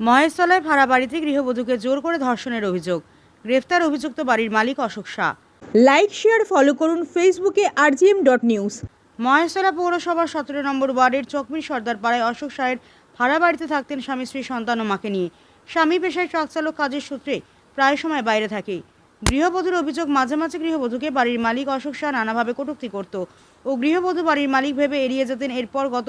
মহেশতলায় ভাড়া বাড়িতে গৃহবধূকে জোর করে ধর্ষণের অভিযোগ। গ্রেফতার অভিযুক্ত বাড়ির মালিক Ashok Shah. Like share follow করুন ফেসবুকে আরজিএম ডট নিউজ মহেশতলা পৌরসভার সতেরো নম্বর ওয়ার্ডের চকমির সর্দার পাড়ায় অশোক শাহের ভাড়া বাড়িতে থাকতেন স্বামী স্ত্রী সন্তান ও মাকে নিয়ে। স্বামী পেশায় ট্রাক চালক কাজের সূত্রে প্রায় সময় বাইরে থাকে। গৃহবধূর অভিযোগ মাঝে মাঝে গৃহবধূকে বাড়ির মালিক অশোক শাহ নানাভাবে কটূক্তি করত ও গৃহবধূ বাড়ির মালিক ভেবে এড়িয়ে যেতেন। এরপর গত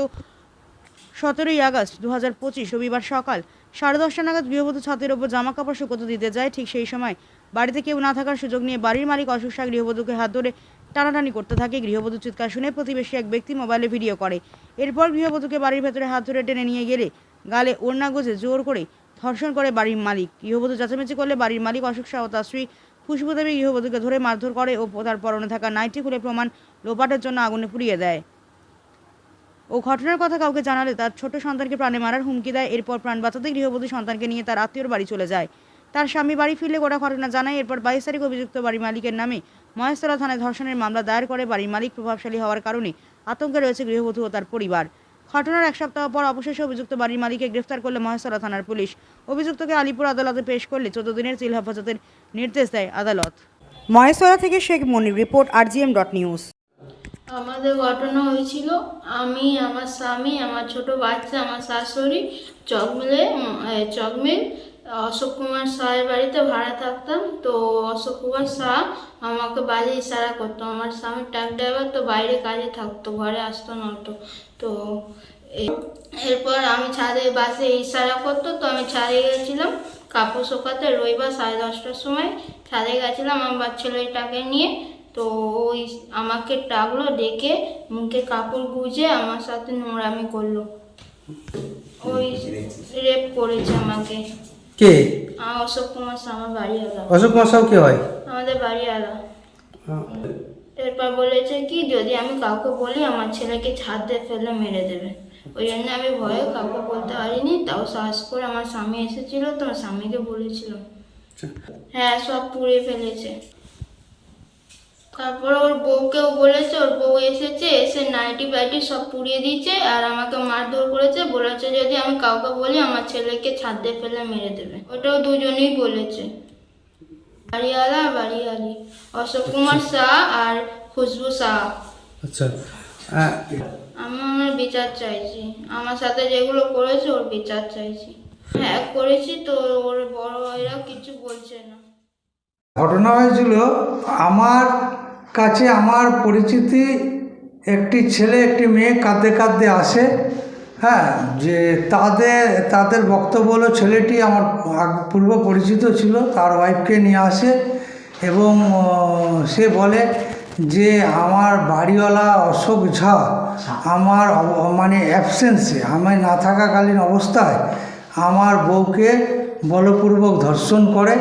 সতেরোই আগস্ট দু হাজার পঁচিশ রবিবার সকাল সাড়ে দশটা নাগাদ গৃহবধূ ছাতের ওপর জামা কাপড় শুকোতে দিতে যায়। ঠিক সেই সময় বাড়িতে কেউ না থাকার সুযোগ নিয়ে বাড়ির মালিক অশোক শাহ গৃহবধূকে হাত ধরে টানাটানি করতে থাকে। গৃহবধূ চিৎকার শুনে প্রতিবেশী এক ব্যক্তি মোবাইলে ভিডিও করে। এরপর গৃহবধূকে বাড়ির ভেতরে হাত ধরে টেনে নিয়ে গেলে গালে ওড়না গোজে জোর করে ধর্ষণ করে বাড়ির মালিক। গৃহবধূ চেঁচামেচি করলে বাড়ির মালিক অশোক শাহ ও তার স্ত্রী খুশবু দেবী গৃহবধূকে ধরে মারধর করে ও তার পরনে থাকা নাইটি খুলে প্রমাণ লোপাটের জন্য আগুনে পুড়িয়ে দেয়। ও ঘটনার কথা কাউকে জানালে তার ছোট সন্তানকে প্রাণে মারার হুমকি দেয়। এরপর প্রাণ বাঁচাতে গৃহবধূ সন্তানকে নিয়ে তার আত্মীয়র বাড়ি চলে যায়। তার স্বামী বাড়ি ফিরলে গোটা ঘটনা জানায়। এরপর বাইশ তারিখ অভিযুক্ত বাড়ির মালিকের নামে মহেশতলা থানায় ধর্ষণের মামলা দায়ের করে বাড়ির মালিক প্রভাবশালী হওয়ার কারণে আতঙ্কে রয়েছে গৃহবধূ ও তার পরিবার। ঘটনার এক সপ্তাহ পর অবশেষে অভিযুক্ত বাড়ির মালিককে গ্রেফতার করলে মহেশতলা থানার পুলিশ। অভিযুক্তকে আলিপুর আদালতে পেশ করলে চোদ্দ দিনের চিল হেফাজতের নির্দেশ দেয় আদালত। মহেশতলা থেকে Sheikh Monir report, RGM dot news. আমাদের ঘটনা হয়েছিল, আমি, আমার স্বামী, আমার ছোট বাচ্চা, আমার শাশুড়ি চকমিলে চকমিল, অশোক কুমার শাহের বাড়িতে ভাড়া থাকতাম। তো অশোক কুমার শাহ আমাকে বাজে ইশারা করতো। আমার স্বামী ট্রাক ড্রাইভার তো বাইরে কাজে থাকতো, ঘরে আসতো না তো এরপর আমি ছাদে বাসে ইশারা করতো, তো আমি ছাদে গেছিলাম। কাপড় শোকাতে রবিবার সাড়ে দশটার সময় ছাদে গেছিলাম, আমার ছেলেটাকে নিয়ে। তো ওই আমাকে টাকলো ডেকে মুখে কাপড় গুজে আমার সাথে নোংরামি করল। ওই রেপ করেছে আমাকে। কে? অশোক কুমার শাহ আমার বাড়ি আলা অশোক কুমার সাহু কে হয়? আমাদের বাড়ি আলা এরপর বলেছে কি যদি আমি কাউকে বলি আমার ছেলেকে ছাদ দিয়ে ফেলে মেরে দেবে। ওই জন্য আমি ভয়ে কাউকে বলতে পারিনি তাও সাহস করে আমার স্বামী এসেছিল তো আমার স্বামীকে বলেছিলাম হ্যাঁ সব পুড়ে ফেলেছে। তারপর ওর বউকেও বলেছে ওর বউ এসেছে এসে নাইটি বাইটি সব পুড়িয়ে দিয়েছে আর আমাকে মারধর করেছে বলেছে যদি আমি কাউকে বলি আমার ছেলেকে ছাদ দিয়ে ফেলে মেরে দেবে। ওটাও দুজনেই বলেছে। বাড়িওয়ালা বাড়িওয়ালি। অশোক কুমার শাহ আর খুশবু শাহ। আচ্ছা। আমি আমার বিচার চাইছি। আমার সাথে যেগুলো করেছে ওর বিচার চাইছি। হ্যাঁ করেছি তো ওর বড় ভাইরা কিছু বলছে না। ঘটনা হয়েছিল আমার কাছে আমার পরিচিতি একটি ছেলে একটি মেয়ে কাঁদতে কাঁদতে আসে। হ্যাঁ যে তাদের তাদের বক্তব্য হলো ছেলেটি আমার পূর্ব পরিচিত ছিল তার ওয়াইফকে নিয়ে আসে এবং সে বলে যে আমার বাড়িওয়ালা অশোক ঝা আমার অব- মানে অ্যাবসেন্সে আমি না থাকাকালীন অবস্থায় আমার বউকে বলপূর্বক ধর্ষণ করে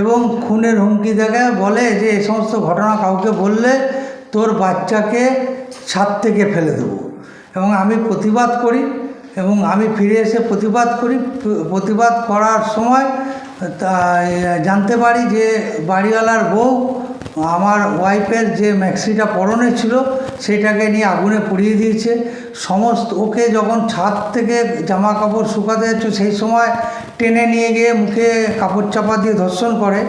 এবং খুনের হুমকি দেখে বলে যে এ সমস্ত ঘটনা কাউকে বললে তোর বাচ্চাকে ছাদ থেকে ফেলে দেবো। এবং আমি প্রতিবাদ করি এবং আমি ফিরে এসে প্রতিবাদ করি। প্রতিবাদ করার সময় জানতে পারি যে বাড়িওয়ালার বউ আমার ওয়াইফের যে ম্যাক্সিটা পরনে ছিল সেটাকে নিয়ে আগুনে পুড়িয়ে দিয়েছে। সমস্ত, ওকে যখন ছাদ থেকে জামা কাপড় শুকাতে যাচ্ছে সেই সময় টেনে নিয়ে গিয়ে মুখে কাপড় চাপা দিয়ে ধর্ষণ করে।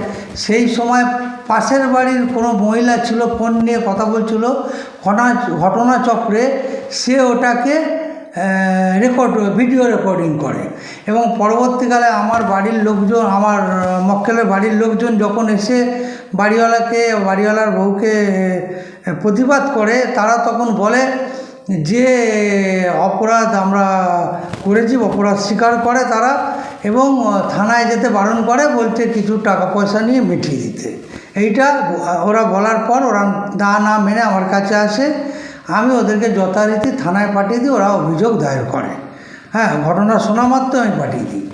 সেই সময় পাশের বাড়ির কোনো মহিলা ছিল, ফোন নিয়ে কথা বলছিল। ঘটনা, ঘটনাচক্রে সে ওটাকে রেকর্ড ভিডিও রেকর্ডিং করে। এবং পরবর্তীকালে আমার বাড়ির লোকজন, আমার মক্কেলের বাড়ির লোকজন যখন এসে বাড়িওয়ালাকে, বাড়িওয়ালার বউকে প্রতিবাদ করে, তারা তখন বলে যে, অপরাধ আমরা করেছি, অপরাধ স্বীকার করে তারা। এবং থানায় যেতে বারণ করে, বলছে কিছু টাকা পয়সা নিয়ে মিটিয়ে দিতে। এইটা ওরা বলার পর ওরা দা না মেনে আমার কাছে আসে। আমি ওদেরকে যথারীতি থানায় পাঠিয়ে দিই, ওরা অভিযোগ দায়ের করে। হ্যাঁ ঘটনা শোনা মাত্র আমি পাঠিয়ে দিই।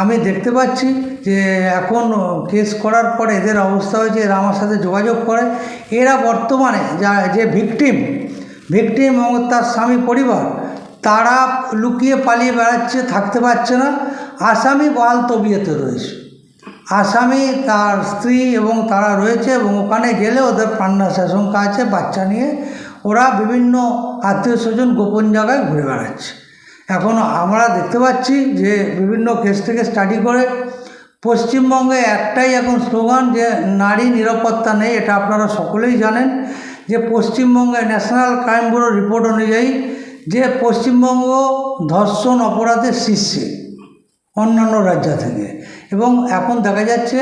আমি দেখতে পাচ্ছি যে এখন কেস করার পরে এদের অবস্থা হয়েছে, এরা আমার সাথে যোগাযোগ করে। এরা বর্তমানে যা, যে ভিকটিম ভিকটিম এবং তার স্বামী পরিবার তারা লুকিয়ে পালিয়ে বেড়াচ্ছে, থাকতে পারছে না। আসামি বহাল তবিয়েতে রয়েছে। আসামি তার স্ত্রী এবং তারা রয়েছে এবং ওখানে গেলে ওদের প্রাণনাশ আশঙ্কা আছে, বাচ্চা নিয়ে। ওরা বিভিন্ন আত্মীয় স্বজন গোপন জায়গায় ঘুরে বেড়াচ্ছে। এখন আমরা দেখতে পাচ্ছি যে বিভিন্ন কেস থেকে স্টাডি করে, পশ্চিমবঙ্গে একটাই এখন স্লোগান যে নারী নিরাপত্তা নেই, এটা আপনারা সকলেই জানেন। যে পশ্চিমবঙ্গে ন্যাশনাল ক্রাইম ব্যুরো রিপোর্ট অনুযায়ী যে পশ্চিমবঙ্গ ধর্ষণ অপরাধের শীর্ষে অন্যান্য রাজ্য থেকে। এবং এখন দেখা যাচ্ছে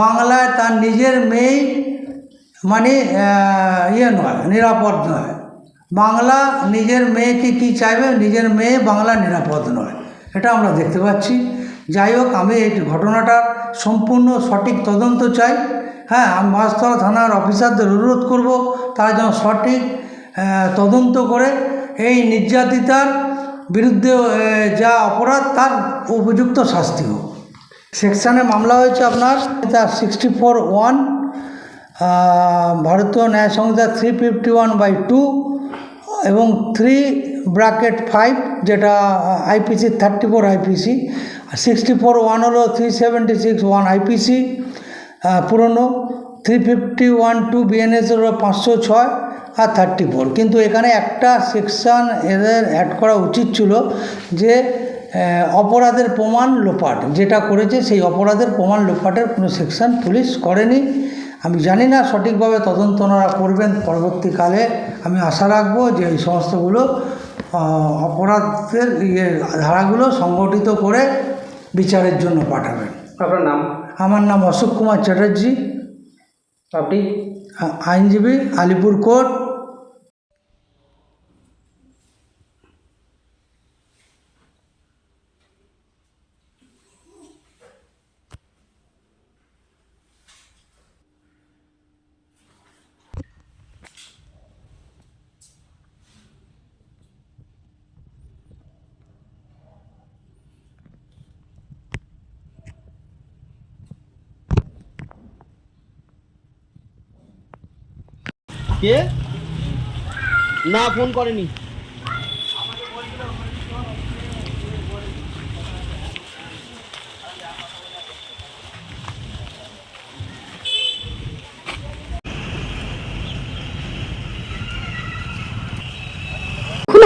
বাংলায় তার নিজের মেয়েই মানে ইয়ে নয়, নিরাপদ নয়। বাংলা নিজের মেয়েকে কি চাইবে? নিজের মেয়ে বাংলা নিরাপদ নয়। এটা আমরা দেখতে পাচ্ছি। যাই হোক, আমি এই ঘটনাটার সম্পূর্ণ সঠিক তদন্ত চাই। হ্যাঁ আমি মাছতলা থানার অফিসারদের অনুরোধ করব তারা যেন সঠিক তদন্ত করে এই নির্যাতিতার বিরুদ্ধে যা অপরাধ, তার উপযুক্ত শাস্তি হোক। সেকশানে মামলা হয়েছে আপনার তার sixty four one Bharatiya Nyaya Sanhita three fifty one by two এবং থ্রি ব্র্যাকেট ফাইভ যেটা IPC thirty four IPC sixty four one হলো three seventy six one IPC পুরনো। Three fifty one two BNS হলো পাঁচশো ছয়। আর thirty four কিন্তু এখানে একটা সেকশান এদের অ্যাড করা উচিত ছিল যে অপরাধের প্রমাণ লোপাট। যেটা করেছে সেই অপরাধের প্রমাণ লোপাটের কোনো সেকশন পুলিশ করেনি। আমি জানি না সঠিকভাবে তদন্ত ওনারা করবেন। পরবর্তীকালে আমি আশা রাখব যে এই সমস্তগুলো অপরাধের ইয়ে ধারাগুলো সংগঠিত করে বিচারের জন্য পাঠাবেন। আপনার নাম? আমার নাম অশোক কুমার চ্যাটার্জি। আপনি? আইনজীবী আলিপুর কোর্ট কে? না ফোন করেনি এখন